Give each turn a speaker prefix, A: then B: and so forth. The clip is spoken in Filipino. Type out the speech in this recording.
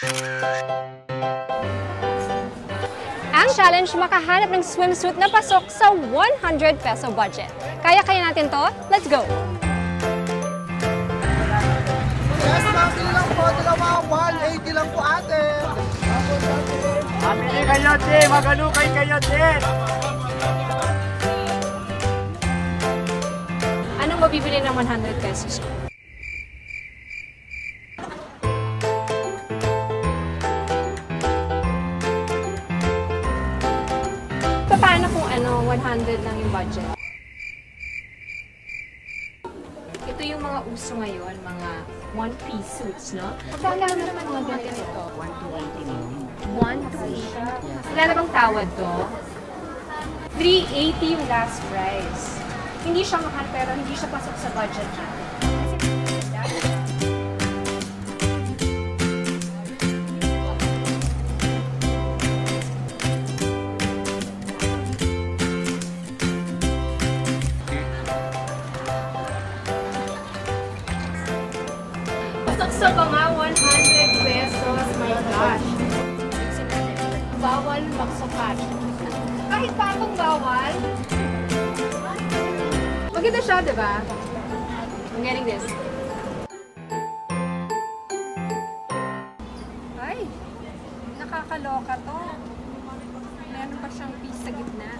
A: Ang challenge, makahanap ng swimsuit na pasok sa 100 peso budget. Kaya kaya natin to? Let's go!
B: Yes, mami lang po. Dalawa, 180 lang po ate.
C: Mamili kayo, Che! Magalukay kayo, Che!
A: Anong mabibili ng 100 pesos? 100 lang yung budget? Ito yung mga uso ngayon, mga one-piece suits, no? Magkano naman mga ganito? 1 to 80. Wala na bang tawad to? 380 yung last price. Hindi siya mahal pero hindi siya pasok sa budget natin. Pasok sa mga 100 pesos, my gosh. Bawal magsukat. Kahit pa akong bawal. Maganda siya, di ba? I'm getting this. Ay, nakakaloka to. Meron pa siyang piece sa gitna.